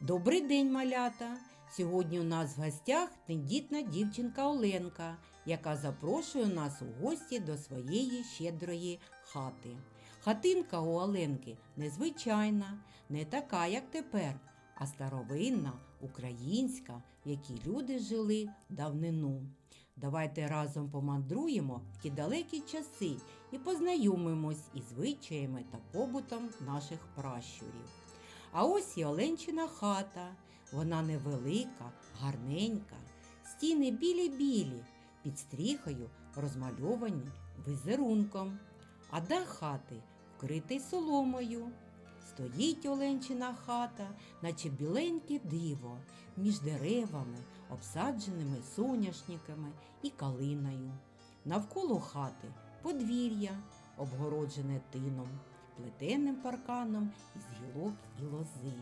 Добрий день, малята! Сьогодні у нас в гостях тендітна дівчинка Оленка, яка запрошує нас у гості до своєї щедрої хати. Хатинка у Оленки незвичайна, не така, як тепер, а старовинна, українська, в якій люди жили давнину. Давайте разом помандруємо в ті далекі часи і познайомимось із звичаями та побутом наших пращурів. А ось і Оленчина хата. Вона невелика, гарненька, стіни білі-білі, під стріхою розмальовані візерунком, а дах хати вкритий соломою. Стоїть Оленчина хата, наче біленьке диво, між деревами, обсадженими соняшниками і калиною. Навколо хати подвір'я, обгороджене тином, плетеним парканом із гілок і лози.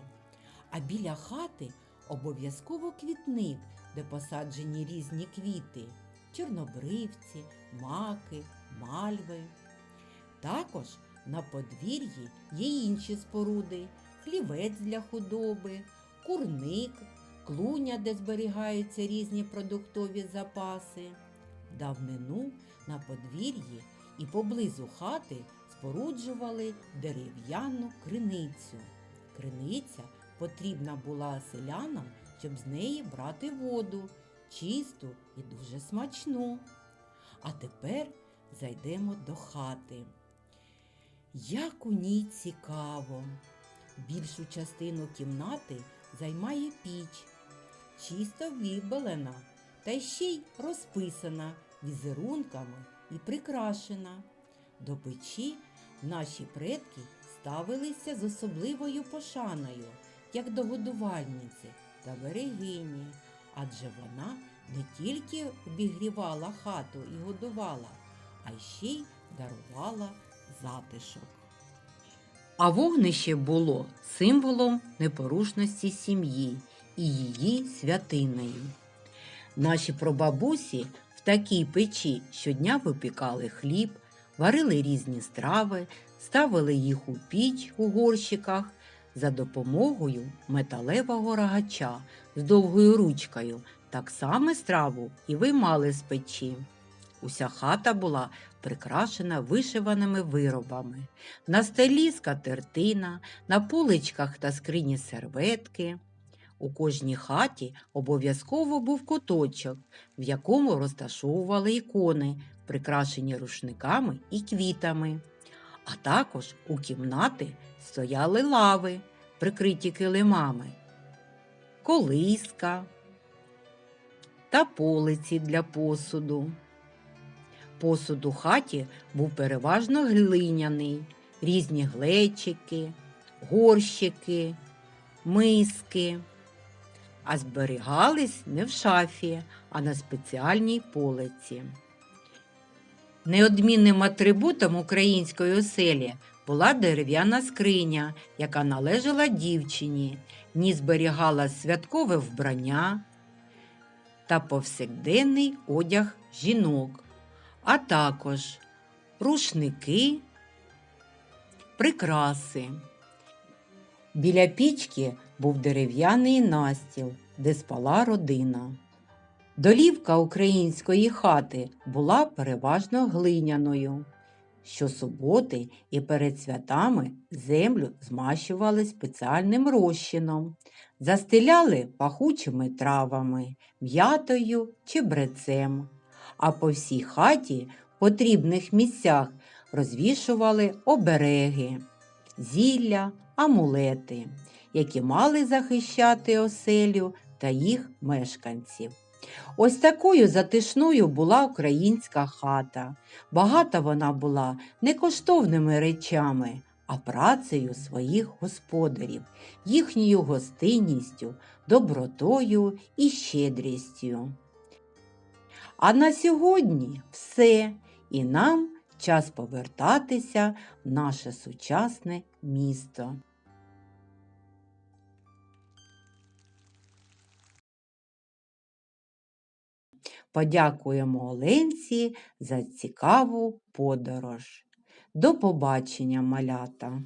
А біля хати обов'язково квітник, де посаджені різні квіти чорнобривці, маки, мальви. Також на подвір'ї є інші споруди, хлівець для худоби, курник, клуня, де зберігаються різні продуктові запаси. Давнину на подвір'ї і поблизу хати споруджували дерев'яну криницю. Криниця потрібна була селянам, щоб з неї брати воду, чисту і дуже смачну. А тепер зайдемо до хати. Як у ній цікаво! Більшу частину кімнати займає піч, чисто вибелена та ще й розписана візерунками і прикрашена. До печі наші предки ставилися з особливою пошаною, як до годувальниці та берегині, адже вона не тільки обігрівала хату і годувала, а ще й дарувала затишок. А вогнище було символом непорушності сім'ї і її святиною. Наші прабабусі в такій печі щодня випікали хліб, варили різні страви, ставили їх у піч у горщиках за допомогою металевого рогача з довгою ручкою. Так само страву і виймали з печі. Уся хата була прикрашена вишиваними виробами. На столі скатертина, на поличках та скрині серветки. У кожній хаті обов'язково був куточок, в якому розташовували ікони, прикрашені рушниками і квітами. А також у кімнати стояли лави, прикриті килимами, колиска та полиці для посуду. Посуд у хаті був переважно глиняний, різні глечики, горщики, миски, а зберігались не в шафі, а на спеціальній полиці. Неодмінним атрибутом української оселі була дерев'яна скриня, яка належала дівчині, в ній зберігала святкове вбрання та повсякденний одяг жінок, а також рушники, прикраси. Біля пічки був дерев'яний настіл, де спала родина. Долівка української хати була переважно глиняною. Щосуботи і перед святами землю змащували спеціальним розчином, застеляли пахучими травами, м'ятою чи брецем, а по всій хаті в потрібних місцях розвішували обереги, зілля, амулети, які мали захищати оселю та їх мешканців. Ось такою затишною була українська хата. Багата вона була не коштовними речами, а працею своїх господарів, їхньою гостинністю, добротою і щедрістю. А на сьогодні все, і нам час повертатися в наше сучасне місто. Подякуємо Оленці за цікаву подорож. До побачення, малята!